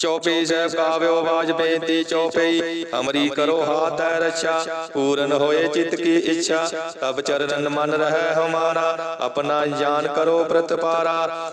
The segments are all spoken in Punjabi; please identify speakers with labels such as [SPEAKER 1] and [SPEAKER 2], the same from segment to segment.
[SPEAKER 1] ਚੌਪਈ ਸਾਹਿਬ ਕਾਵਿਓ ਬਾਜ ਬੇਨਤੀ ਚੌਪਈ ਅਮਰੀ ਕਰੋ ਹਾਥ ਹੈ ਰੱਛਾ, ਪੂਰਨ ਹੋਏ ਚਿਤ ਕੀ ਇੱਛਾ, ਤਬ ਚਰਨ ਮਨ ਰਹਿ ਹਮਾਰਾ, ਆਪਣਾ ਜਾਨ ਕਰੋ ਪ੍ਰਤਪਾਰਾ।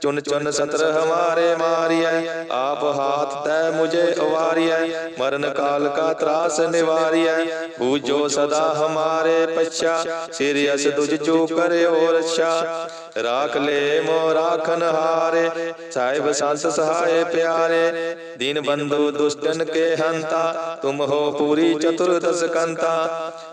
[SPEAKER 1] ਚੁਨ ਚੁਨ ਸਤਰ ਹਮਾਰੇ ਮਾਰੀਐ। ਆਪ ਹਾਥ ਤੈ ਮੁਝੇ ਅਵਾਰੀਐ। ਮਰਨ ਕਾਲ ਕਾ ਤਰਾਸ ਨਿਵਾਰੀਐ। ਬੂਝੋ ਸਦਾ ਹਮਾਰੇ ਪਛਾ। ਸਿਰ ਅਸ ਦੁਜ ਜੋ ਕਰਿਓ ਰਛਾ। ਰਾਖ ਲੈ ਮੋ ਰਾਖਨ ਹਾਰੇ। ਸਾਹਿਬ ਸੰਤ ਸਹਾਏ ਪਿਆਰੇ। ਦੀਨ ਬੰਧੂ ਦੁਸ਼ਟਨ ਕੇ ਹੰਤਾ। ਤੁਮ ਹੋ ਪੂਰੀ ਚਤੁਰਦਸ ਕੰਤਾ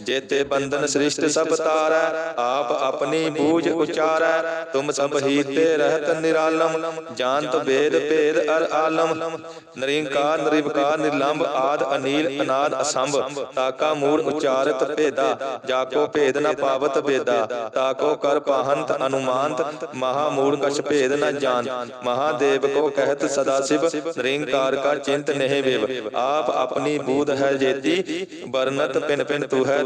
[SPEAKER 1] ਜੇਤੇ ਬੰਧਨ ਸ੍ਰਿਸ਼ਟ ਸਭ ਤਾਰੈ, ਆਪ ਆਪਣੀ ਬੂਝ ਉਚਾਰੈ। ਤੁਮ ਸਭ ਹੀ ਰਹਿਤ ਨਿਰਾਲਮ, ਜਾਣਤ ਵੇਦ ਭੇਦ ਅਰ ਆਲਮ। ਨਰਿੰਕਾਰ ਨਿਰਵਕਾਰ ਨਿਰਲੰਭ ਆਦ ਅਨੀਲ ਅਨਾਦ ਅਸੰਭ। ਤਾਕਾ ਮੂੜ ਉਚਾਰਤ ਭੇਦਾ, ਜਾਕੋ ਭੇਦ ਨ ਪਾਵਤ ਵੇਦਾ ਤਾਕੋ ਕਰ ਪਾਹੰਤ ਅਨੁਮਾਨਤ, ਮਹਾ ਮੂੜ ਕਛ ਭੇਦ ਨ ਜਾਣ ਮਹਾਦੇਵ ਕੋ ਕਹਿਤ ਸਦਾ ਸਿਵ ਨਿਰੰਕਾਰ ਕਾ ਚਿੰਤ ਨਹਿ ਵਿਵ। ਆਪ ਆਪਣੀ ਬੂਧ ਹੈ ਜੇਤੀ, ਵਰਨਤ ਪਿਨ ਪਿਨ ਤੂ ਹੈ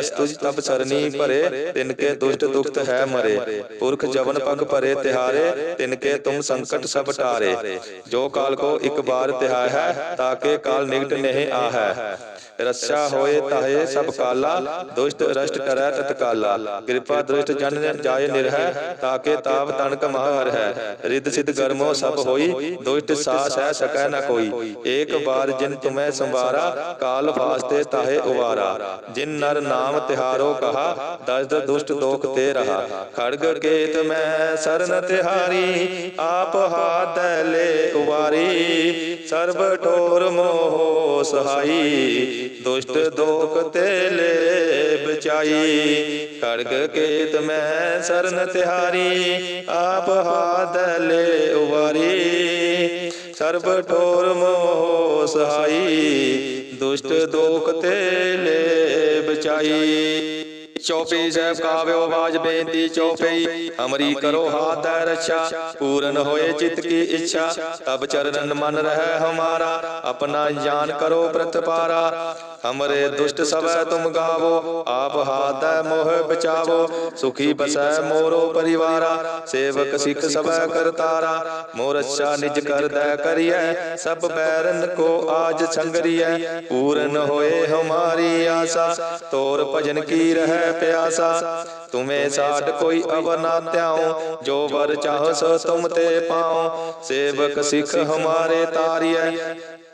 [SPEAKER 1] ਅਸਤੁਜ ਤਬ ਸਰਨੀ ਭਰੇ ਤਿਨਕੇ ਦੁਸ਼ਟ ਦੁਖਤ ਹੈ ਮਰੇ। ਪੁਰਖ ਜਵਨ ਪਗ ਭਰੇ ਤਿਹਾਰੇ ਤਿਨਕੇ ਤੁਮ ਸੰਕਟ ਸਭ ਟਾਰੇ। ਜੋ ਕਾਲ ਕੋ ਇੱਕ ਬਾਰ ਤਿਹਾਇ ਹੈ ਤਾਕੇ ਕਾਲ ਨਿਕਟ ਨਹੀਂ ਆਹੈ। ਰੱਛਾ ਹੋਏ ਤਾਹੇ ਸਭ ਕਾਲਾ, ਦੁਸ਼ਟ ਰਸ਼ਟ ਕਰੈ ਤਤਕਾਲਾ। ਕਿਰਪਾ ਦ੍ਰਿਸ਼ਟ ਜਨ ਜਾਏ ਨਿਰਹਿ ਤਾਕੇ ਤਾਪ ਤਨਕ ਮਹਰ ਹੈ ਰਿੱਧ ਸਿਧ ਗਰਮੋ ਸਭ ਹੋਈ, ਦੁਸ਼ਟ ਸਾਸ ਹੈ ਸਕੈ ਨ ਕੋਈ। ਏਕ ਬਾਰ ਜਿਨ ਤੁਮੈ ਸੰਵਾਰਾ, ਕਾਲ ਫਾਸਤੇ ਤਾਹੇ ਉਵਾਰਾ। ਜਿਨ ਨਰ ਨਾਮ ਤਿਹਾਰੋ ਕਹਾ ਦਸਦ ਦੁਸ਼ਟ ਦੋਖ ਤੇ ਰਹਾ। ਖੜਗ ਕੇਤ ਮੈਂ ਸਰਨ ਤਿਹਾਰੀ, ਆਪ ਹਾਥ ਲੈ ਉਵਾਰੀ। ਸਰਬ ਠੋਰ ਮੋਹ ਸਹਾਈ, ਦੁਸ਼ਟ ਦੋਖ ਤੇ ਲੈ ਬਚਾਈ। ਖੜਗ ਕੇਤ ਮੈਂ ਸਰਨ ਤਿਹਾਰੀ, ਆਪ ਹਾਥ ਲੈ ਉਵਾਰੀ। ਸਰਬ ਠੋਰ ਮੋਹ ਸਹਾਈ, ਦੁਸ਼ਟ ਦੋਖ ਤੇ ਲੈ ਬਚਾਈ ਚੌਪਈ ਸਾਹਿਬ ਕਾਵਿਓ ਬਾਜ ਬੇਨਤੀ ਚੌਪਈ ਅਮਰੀ ਕਰੋ ਹਾਥ ਹੈ ਰੱਛਾ, ਪੂਰਨ ਹੋਏ ਚਿਤ ਕੀ ਇੱਛਾ। ਤਬ ਚਰਨ ਮਨ ਰਹਿ ਹਮਾਰਾ, ਆਪਣਾ ਜਾਨ ਕਰੋ ਪ੍ਰਤਪਾਰਾ ਹਮਰੇ ਦੁਸ਼ਟ ਸਭੈ ਤੁਮ ਗਾਵੋ, ਆਪ ਹਾਥ ਮੋਹ ਬਚਾਵੋ। ਸੁਖੀ ਬਸੈ ਮੋਰੋ ਪਰਿਵਾਰਾ, ਸੇਵਕ ਸਿੱਖ ਸਭੈ ਕਰਤਾਰਾ ਮੋਰ ਅੱਛਾ ਨਿਜ ਕਰਦੈ ਕਰੀਐ, ਸਭ ਬੈਰਨ ਕੋ ਆਜ ਸੰਗਰੀਐ। ਪੂਰਨ ਹੋਏ ਹਮਾਰੀ ਆਸਾ, ਤੋਰ ਭਜਨ ਕੀ ਰਹਿ ਪਿਆਸਾ, ਤੁਮੇ ਸਾਡ ਕੋਈ ਅਵਰ ਨਾ ਧਿਆਉ ਜੋ ਵਰ ਚਾਹਸ ਤੁਮ ਤੇ ਪਾਉ ਸੇਵਕ ਸਿੱਖ ਹਮਾਰੇ ਤਾਰੀਐ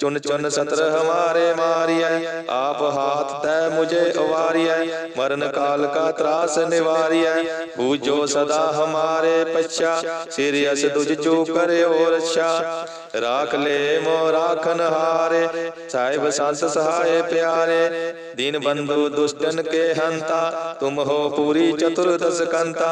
[SPEAKER 1] चुन चुन सतर हमारे मारिय आप हाथ तय मुझे उवारिय मरण काल का त्रास निवारिय पूजो सदा हमारे पश्चा सिर यस दुज जो करे और रक्षा राख ले मो राखन हारे साहिब संत सहाय प्यारे दीन बंधु दुष्टन के हंता तुम हो पूरी चतुर्दश कंता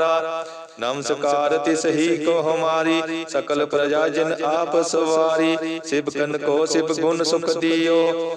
[SPEAKER 1] ਹਮਾਰਾ। ਨਮਸਕਾਰ ਤਿਸ ਹੀ ਕੋ ਹਮਾਰੀ, ਸਕਲ ਪ੍ਰਜਾ ਜਨ ਆਪ ਸਵਾਰੀ। ਸਿਵ ਕਨ ਕੋ ਸਿਵ ਗੁਣ ਸੁਖ ਦਿਓ।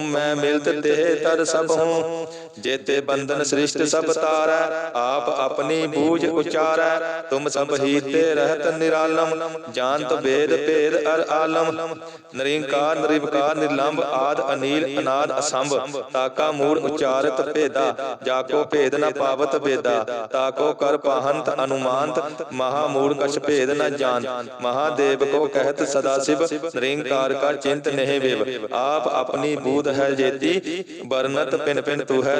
[SPEAKER 1] ਹਉ ਮੈਂ ਮਿਲਤ ਤੇ ਤਰ ਸਭ ਹੂੰ। ਜੇਤੇ ਬੰਧਨ ਸ੍ਰਿਸ਼ਟ ਸਭ ਤਾਰੈ, ਆਪ ਆਪਣੀ ਬੂਝ ਉਚਾਰੈ। ਤੁਮ ਸਭ ਹੀਤੇ ਰਹਿਤ ਨਿਰਾਲਮ ਜਾਣਤ ਵੇਦ ਭੇਦ ਅਰ ਆਲਮ। ਨਰਿੰਕਾਰ, ਨਿਰਵਕਾਰ ਨਿਰਲੰਭ ਆਦ, ਅਨੀਲ, ਅਨਾਦ, ਅਸੰਭ। ਤਾਕਾ ਮੂੜ ਉਚਾਰਤ ਭੇਦਾ, ਜਾਕੋ ਭੇਦ ਨ ਪਾਵਤ ਵੇਦਾ ਤਾਕੋ ਕਰ ਪਾਹੰਤ ਅਨੁਮਾਨਤ, ਮਹਾ ਮੂੜ ਕਛ ਭੇਦ ਨ ਜਾਣ ਮਹਾਦੇਵ ਕੋ ਕਹਿਤ ਸਦਾ ਸਿਵ, ਨਿਰੰਕਾਰ ਕਾ ਚਿੰਤ ਨਹੀਂ ਵੇਵ। ਆਪ ਆਪਣੀ ਬੂਧ ਹੈ ਜੇਤੀ ਬਰਨਤ ਪਿਨ ਪਿਨ ਤੂ ਹੈ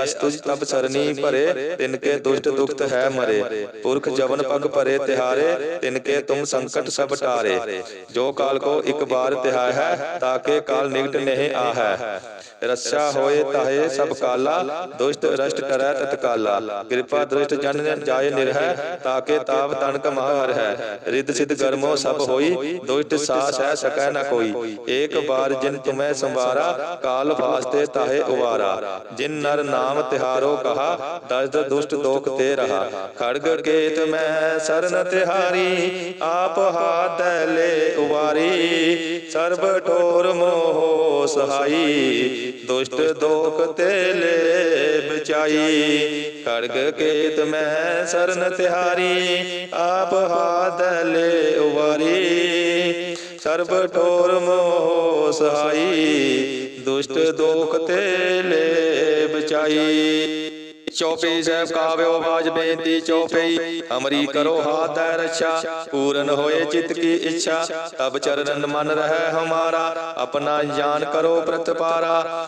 [SPEAKER 1] ਅਸ ਤੁਜ ਤਬ ਸਰਨੀ ਭਰੇ, ਤਿਨ ਕੇ ਦੁਸ਼ਟ ਦੁਖਤ ਹੈ ਮਰੇ। ਪੁਰਖ ਜਵਨ ਪਗ ਭਰੇ ਤਿਹਾਰੇ, ਤਿਨ ਕੇ ਤੁਮ ਸੰਕਟ ਸਭ ਟਾਰੇ। ਜੋ ਕਾਲ ਕੋ ਇੱਕ ਬਾਰ ਤਿਹਾ ਹੈ, ਤਾਂ ਕੇ ਕਾਲ ਨਿਕਟ ਨਹੀਂ ਆਹੈ। ਰੱਸਾ ਹੋਏ ਤਾਹੇ ਸਭ ਕਾਲਾ, ਦੁਸ਼ਟ ਰਸ਼ਟ ਕਰੈ ਤਤਕਾਲਾ। ਕਿਰਪਾ ਦ੍ਰਿਸ਼ਟ ਜਨ ਨੇ ਜਾਏ ਨਿਰਹੈ ਤਾਕੇ ਤਾਪ ਤਨ ਕਮਾਹਰ ਹੈ ਰਿੱਧ ਸਿਧ ਕਰਮੋ ਸਭ ਹੋਈ, ਦੁਸ਼ਟ ਸਾਸ ਹੈ ਸਕੈ ਨਾ ਕੋਈ। ਏਕ ਬਾਰ ਜਿਨ ਤੁਮੈ ਸੰਵਾਰਾ, ਕਾਲ ਵਾਸਤੇ ਤਾਹੇ ਉਵਾਰਾ। ਜਿਨ ਨਰ ਨਾਮ ਨਾਮ ਤਿਹਾਰੋ ਕਹਾ ਦਸਦ ਦੁਸ਼ਟ ਦੋਖ ਤੇ ਰਹਾ। ਖੜਗ ਕੇਤ ਮੈਂ ਸਰਨ ਤਿਹਾਰੀ, ਆਪ ਹਾਥੈ ਲੈ ਉਵਾਰੀ। ਸਰਬ ਠੋਰ ਮੋਹ ਸਹਾਈ, ਦੁਸ਼ਟ ਦੋਖ ਤੇ ਲੈ ਬਚਾਈ। ਖੜਗ ਕੇਤ ਮੈਂ ਸਰਨ ਤਿਹਾਰੀ, ਆਪ ਹਾਥੈ ਲੈ ਉਵਾਰੀ। ਸਰਬ ਠੋਰ ਮੋਹ ਸਹਾਈ ਦੁਸ਼ਟ ਦੋਖ ਤੇ ਲੈ ਬਚਾਈ ਚੌਪਈ ਸਾਹਿਬ ਕਾਵਿਓ ਬਾਜ ਬੇਨਤੀ ਚੌਪਈ ਅਮਰੀ ਕਰੋ ਹਾਥ ਹੈ ਰੱਛਾ, ਪੂਰਨ ਹੋਏ ਚਿਤ ਕੀ ਇੱਛਾ। ਤਬ ਚਰਨ ਮਨ ਰਹਿ ਹਮਾਰਾ, ਆਪਣਾ ਜਾਨ ਕਰੋ ਪ੍ਰਤਪਾਰਾ।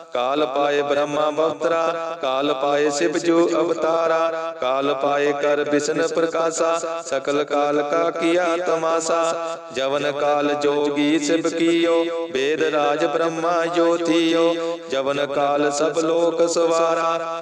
[SPEAKER 1] ਕਾਲ ਪਾਏ ਬ੍ਰਹਮਾ ਬਵਤਰਾ ਕਾਲ ਪਾਏ ਸਿਵ ਜੋ ਅਵਤਾਰਾ ਕਾਲ ਪਾਏ ਕਰ ਬਿਸ਼ਨ ਪ੍ਰਕਾਸ਼ਾ ਸਕਲ ਕਾਲ ਕਾ ਕੀਆ ਤਮਾਸਾ ਜਵਨ ਕਾਲ ਜੋਗੀ ਸਿਵ ਕੀਓ ਵੇਦ ਰਾਜ ਬ੍ਰਹਮਾ ਜੋਤੀਓ ਜਵਨ ਕਾਲ ਸਭ ਲੋਕ ਸਵਾਰਾ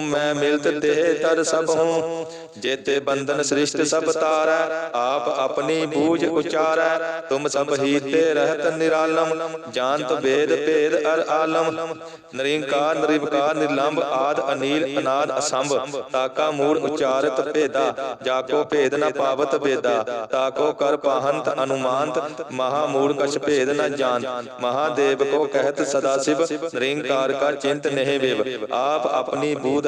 [SPEAKER 1] ਮੈਂ ਮਿਲਤ ਦੇਹ ਤਰ ਸਭ ਹੂੰ। ਜੇਤੇ ਬੰਧਨ ਸ੍ਰਿਸ਼ਟ ਸਭ ਤਾਰੈ, ਆਪ ਆਪਣੀ ਬੂਝ ਉਚਾਰੈ। ਤੁਮ ਸਭ ਹੀ ਤੇ ਰਹਿਤ ਨਿਰਾਲਮ, ਜਾਣਤ ਵੇਦ ਭੇਦ ਅਰ ਆਲਮ। ਨਿਰੰਕਾਰ ਨਿਰਵਕਾਰ ਨਿਰਲੰਭ ਆਦ ਅਨੀਲ ਅਨਾਦ ਅਸੰਭ। ਤਾਕਾ ਮੂੜ ਉਚਾਰਤ ਭੇਦਾ, ਜਾਕੋ ਭੇਦ ਨ ਪਾਵਤ ਵੇਦਾ ਤਾਕੋ ਕਰ ਪਾਹੰਤ ਅਨੁਮਾਨਤ, ਮਹਾ ਮੂੜ ਕਛ ਭੇਦ ਨ ਜਾਣ ਮਹਾਦੇਵ ਕੋ ਕਹਿਤ ਸਦਾ ਸਿਵ, ਨਿਰੰਕਾਰ ਕਾ ਚਿੰਤ ਨਹਿ ਵਿਵ। ਆਪ ਆਪਣੀ ਬੂਧ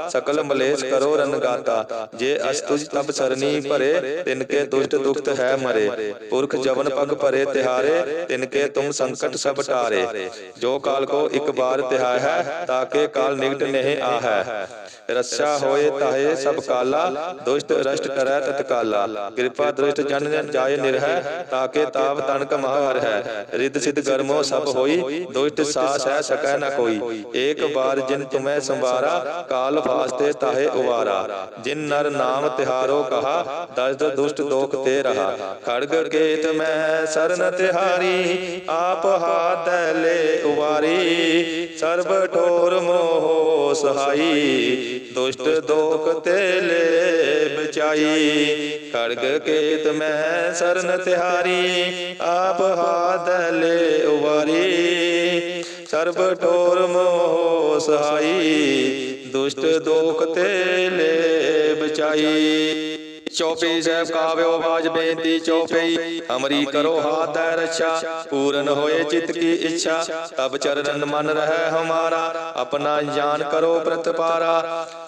[SPEAKER 1] ਸਕਲ ਮਲੇਸ਼ ਕਰੋ ਰਨਗਾਤਾ ਜੇ ਅਸਤੁਜ ਤਬ ਸਰਨੀ ਭਰੇ, ਤਿਨਕੇ ਦੁਸ਼ਟ ਦੁਖਤ ਹੈ ਮਰੇ। ਪੁਰਖ ਜਵਨ ਪਗ ਭਰੇ ਤਿਹਾਰੇ, ਤਿਨਕੇ ਤੁਮ ਸੰਕਟ ਸਭ ਟਾਰੇ। ਜੋ ਕਾਲ ਕੋ ਇੱਕ ਬਾਰ ਤਿਹਾਇ ਹੈ, ਤਾਕੇ ਕਾਲ ਨਿਕਟ ਨਹੀਂ ਆਹੈ। ਰੱਛਾ ਹੋਏ ਤਾਹੇ ਸਭ ਕਾਲਾ, ਦੁਸ਼ਟ ਰਸ਼ਟ ਕਰੈ ਤਤਕਾਲਾ ਕਿਰਪਾ ਦ੍ਰਿਸ਼ਟ ਜਨ ਜਨ ਜਾਏ ਨਿਰਹਿ, ਤਾਕੇ ਤਾਪ ਤਨਕ ਮਹਾਰ ਹੈ। ਰਿੱਧ ਸਿਧ ਗਰਮੋ ਸਭ ਹੋਈ, ਦੁਸ਼ਟ ਸਾਸ ਹੈ ਸਕੈ ਨਾ ਕੋਈ। ਏਕ ਬਾਰ ਜਿਨ ਤੁਮੈ ਸੰਵਾਰਾ, ਕਾਲ ਫਾਸਤੇ ਤਾਹੇ ਉਵਾਰਾ। ਜਿਨ ਨਰ ਨਾਮ ਤਿਹਾਰੋ ਕਹਾ ਦਸਦ ਦੁਸ਼ਟ ਦੋਖ ਤੇ ਰਹਾ। ਖੜਗ ਕੇਤ ਮੈਂ ਸਰਨ ਤਿਹਾਰੀ, ਆਪ ਹਾਥ ਲੈ ਉਵਾਰੀ। ਸਰਬ ਠੋਰ ਮੋਹ ਸਹਾਈ, ਦੁਸ਼ਟ ਦੋਖ ਤੇ ਲੈ ਬਚਾਈ। ਖੜਗ ਕੇਤ ਮੈਂ ਸਰਨ ਤਿਹਾਰੀ, ਆਪ ਹਾਥ ਲੈ ਉਵਾਰੀ। ਸਰਬ ਠੋਰ ਮੋਹ ਸਹਾਈ ਦੁਸ਼ਟ ਦੋਖ ਤੇ ਲੈ ਬਚਾਈ ਚੌਪਈ ਸਾਹਿਬ ਕਾਵਿਓ ਬਾਜ ਬੇਨਤੀ ਚੌਪਈ। ਹਮਰੀ ਕਰੋ ਹਾਥ ਹੈ ਰੱਛਾ, ਪੂਰਨ ਹੋਏ ਚਿਤ ਕੀ ਇੱਛਾ। ਤਬ ਚਰਨ ਮਨ ਰਹਿ ਹਮਾਰਾ, ਆਪਣਾ ਜਾਨ ਕਰੋ ਪ੍ਰਤਪਾਰਾ।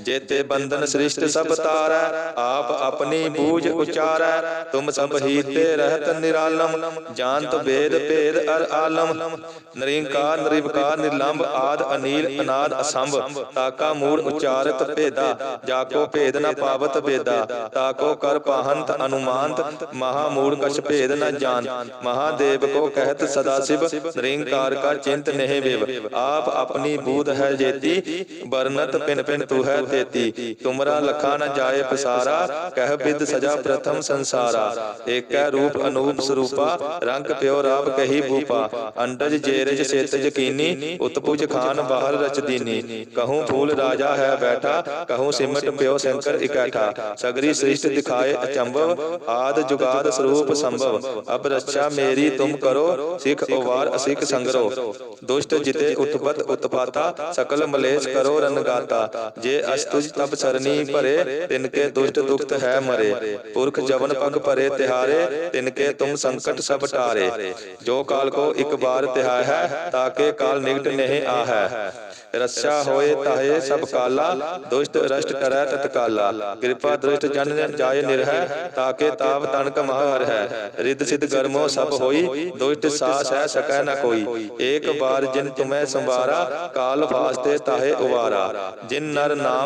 [SPEAKER 1] ਜੇਤੇ ਬੰਧਨ ਸ੍ਰਿਸ਼ਟ ਸਭ ਤਾਰੈ, ਆਪ ਆਪਣੀ ਬੂਝ ਉਚਾਰੈ। ਤੁਮ ਸਭ ਹੀਤੇ ਰਹਿਤ ਨਿਰਾਲਮ, ਜਾਣਤ ਵੇਦ ਭੇਦ ਅਰ ਆਲਮ। ਨਰਿੰਕਾਰ ਨਿਰਵਕਾਰ ਨਿਰਲੰਭ ਆਦ ਅਨੀਲ, ਅਨਾਦ ਅਸੰਭ। ਤਾਕਾ ਮੂੜ ਉਚਾਰਤ ਭੇਦਾ ਜਾ ਕੋ ਭੇਦ ਨ ਪਾਵਤ ਵੇਦਾ ਤਾਕੋ ਕਰ ਪਾਹੰਤ ਅਨੁਮਾਨਤ, ਮਹਾ ਮੂੜ ਕਛ ਭੇਦ ਨ ਜਾਣ ਮਹਾਦੇਵ ਕੋ ਕਹਿਤ ਸਦਾ ਸਿਵ, ਨਿਰੰਕਾਰ ਕਾ ਚਿੰਤ ਨਹਿ ਵੇਵ। ਆਪ ਆਪਣੀ ਬੂਧ ਹੈ ਜੇਤੀ, ਵਰਨਤ ਪਿਨ ਪਿਨ ਤੂ ਹੈ तेती तुमरा लखा न जाए पसारा कह बिद सजा प्रथम संसारा एक रूप अनूप स्वरूपा रंग प्यो राप कही भूपा अंडज जेरज सेतज कीनी उत्पुज खान बाहर रच दीनी कहूँ फूल राजा है बैठा कहूँ सिमट प्यो शंकर इकैठा सगरी सृष्टि दिखाए अचंभव आद जुगाद स्वरूप संभव अब रक्षा मेरी तुम करो सिख उवार असिख संगरो दुष्ट जिते उत्पत उत्पाता सकल मलेश करो रनगाता जे ਅਸਤੁਜ ਤਬ ਸਰਨੀ ਭਰੇ, ਤਿਨ ਕੇ ਦੁਸ਼ਟ ਦੁਖਤ ਹੈ ਮਰੇ। ਪੁਰਖ ਜਵਨ ਪਗ ਭਰੇ, ਤਿਹਾਰੇ, ਤਿਨ ਕੇ ਤੁਮ ਸੰਕਟ ਸਭ ਟਾਰੇ। ਜੋ ਕਾਲ ਕੋ ਇੱਕ ਬਾਰ ਤਿਹਾ ਹੈ, ਤਾਂ ਕੇ ਕਾਲ ਨਿਕਟ ਨਹੀਂ ਆਹੈ। ਰੱਸਾ ਹੋਏ ਤਾਹੇ ਸਭ ਕਾਲਾ, ਦੁਸ਼ਟ ਰਸ਼ਟ ਕਰੈ ਤਤਕਾਲਾ ਕਿਰਪਾ ਦ੍ਰਿਸ਼ਟ ਜਨ ਜਾਏ ਨਿਰਹਿ ਤਾਕੇ ਤਾਪ ਤਨ ਕਮਹਰ ਹੈ ਰਿੱਧ ਸਿਧ ਕਰਮੋ ਸਭ ਹੋਈ, ਦੁਸ਼ਟ ਸਾਸ ਹੈ ਸਕੈ ਨ ਕੋਈ। ਏਕ ਬਾਰ ਜਿਨ ਤੁਮੈ ਸੰਵਾਰਾ, ਕਾਲ ਫਾਸਤੇ ਤਾਹੇ ਉਵਾਰਾ। ਜਿਨ ਨਰ ਨਾਮ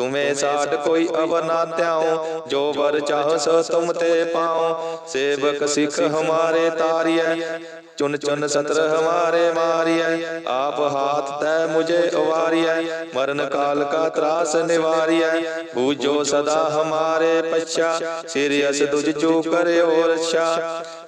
[SPEAKER 1] ਤੁਮੇ ਸਾਡ ਕੋਈ ਅਵਰ ਨਾ ਧਿਆਉ ਜੋ ਵਰ ਚਾਹੋ ਸੋ ਤੁਮ ਤੇ ਪਾਉ। ਸੇਵਕ ਸਿਖ ਹਮਾਰੇ ਤਾਰੀਐ ਚੁਨ ਚੁਨ ਸਤਰ ਹਮਾਰੇ ਮਾਰੀਐ ਆਪ ਹਾਥ ਤੈ ਮੁਝੇ ਉਵਾਰੀਐ ਮਰਨ ਕਾਲ ਕਾ ਤਰਾਸ ਨਿਵਾਰੀਐ ਬੂਝੋ ਸਦਾ ਹਮਾਰੇ ਪਛਾ। ਸਿਰਿ ਅਸ ਦੁਜ ਜੋ ਕਰਿਓ ਰਛਾ।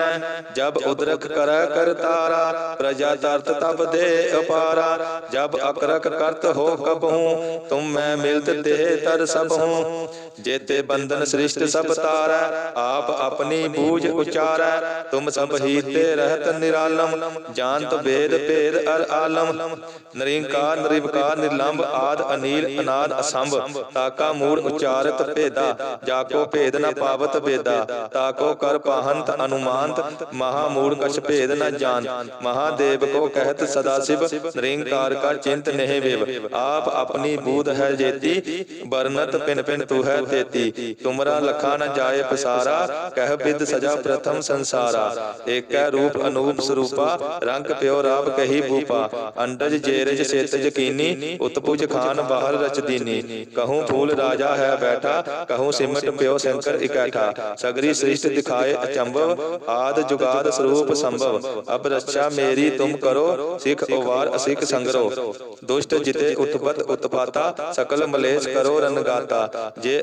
[SPEAKER 1] ਚਰਨ ਜਬ ਉਦਰਕ ਕਰ ਕਰ ਤਾਰਾ। ਪ੍ਰਜਾ ਤਰਤ ਤਬ ਦੇ ਅਪਾਰਾ। ਜਬ ਅਕਰਕ ਕਰਤ ਹੋ ਕਬਹੂ ਤੁਮ ਮੈਂ ਮਿਲਤ ਤੇ ਤਰ ਸਭ। ਹੂੰ ਜੇਤੇ ਬੰਧਨ ਸ੍ਰਿਸ਼ਟ ਸਭ ਤਾਰੈ, ਆਪ ਆਪਣੀ ਬੂਝ ਉਚਾਰੈ। ਤੁਮ ਸਭ ਹੀ ਰਹਿਤ ਨਿਰਾਲਮ, ਜਾਣਤ ਵੇਦ ਭੇਦ ਅਰ ਆਲਮ। ਨਰਿੰਕਾਰ, ਨਿਰਵਕਾਰ ਨਿਰਲੰਭ ਆਦ ਅਨੀਲ, ਅਨਾਦ ਅਸੰਭ। ਤਾਕਾ ਮੂੜ ਉਚਾਰਤ ਭੇਦਾ, ਜਾਕੋ ਭੇਦ ਨ ਪਾਵਤ ਵੇਦਾ। ਤਾਕੋ ਕਰ ਪਾਹੰਤ ਅਨੁਮਾਨਤ, ਮਹਾ ਮੂੜ ਕਛ ਭੇਦ ਨ ਜਾਣ ਮਹਾਦੇਵ ਕੋ ਕਹਿਤ ਸਦਾ ਸਿਵ, ਨਿਰੰਕਾਰ ਕਾ ਚਿੰਤ ਨਹਿ ਵਿਵ। ਆਪ ਆਪਣੀ ਬੂਧ ਹੈ ਜੇਤੀ ਬਰਨਤ ਪਿਨ ਪਿਨ ਤੂ ਹੈ ਤੇਤੀ ਤੁਮਰਾ ਲਖਾ ਨ ਜਾਏ ਪਸਾਰਾ, ਕਹਿ ਬਿਦ ਸਜਾ ਪ੍ਰਥਮ ਸੰਸਾਰਾ। ਏਕੈ ਰੂਪ ਅਨੂਪ ਸਰੂਪਾ, ਰੰਗ ਪਿਓ ਰਾਪ ਕਹੀ ਭੂਪਾ। ਅੰਡਜ ਜੇਰਜ ਸੇਤ ਯਕੀਨੀ ਉਤਪੁਜ ਖਾਨ ਬਾਹਰ ਰਚ ਦੀਨੀ। ਕਹੂੰ ਫੂਲ ਰਾਜਾ ਹੈ ਬੈਠਾ, ਕਹੂੰ ਸਿਮਟ ਪਿਓ ਸ਼ੰਕਰ ਇਕੈਠਾ। ਸਗਰੀ ਸ੍ਰਿਸ਼ਟ ਦਿਖਾਏ ਅਚੰਭਵ, ਆਦ ਜੁਗਾਦ ਸਰੂਪ ਸੰਭਵ। ਅਬ ਰੱਛਾ ਮੇਰੀ ਤੁਮ ਕਰੋ, ਸਿਖ ਉਵਾਰ ਅਸਿਖ ਸੰਗਰੋ। ਦੁਸ਼ਟ ਜਿਤੇ ਉਤਪਤ ਉਤਪਾਤਾ, ਸਕਲ ਮਲੇਸ਼ ਕਰੋ ਰਨਗਾਤਾ ਜੇ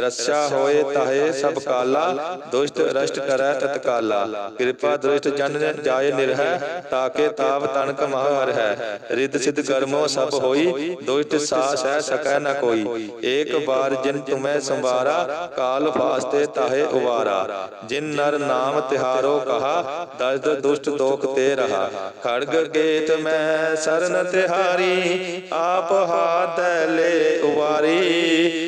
[SPEAKER 1] ਰਸਾ ਹੋਏ ਤਾਹੇ ਸਭ ਕਾਲਾ, ਦੁਸ਼ਟ ਰਸ਼ਟ ਕਰੈ ਤਤਕਾਲਾ। ਕਿਰਪਾ ਦ੍ਰਿਸ਼ਟ ਜਨ ਜਾਏ ਨਿਰਹਿ, ਤਾਕੇ ਤਾਪ ਤਨਕ ਮਹ ਹੈ ਰਿੱਧ ਸਿਧ ਕਰਮੋ ਸਭ ਹੋਈ, ਦੁਸ਼ਟ ਸਾਸ ਹੈ ਸਕੈ ਨ ਕੋਈ। ਏਕ ਬਾਰ ਜਿਨ ਤੁਮੈ ਸੰਵਾਰਾ, ਕਾਲ ਫਾਸਤੇ ਤਾਹੇ ਉਵਾਰਾ। ਜਿਨ ਨਰ ਨਾਮ ਤਿਹਾਰੋ ਕਹਾ, ਦਰਦ ਦੁਸ਼ਟ ਦੋਖ ਤੇ ਰਹਾ। ਖੜਗ ਗੇਤ ਮੈਂ ਸਰਨ ਤਿਹਾਰੀ, ਆਪ ਹਾਥ ਲੈ ਉਵਾਰੀ।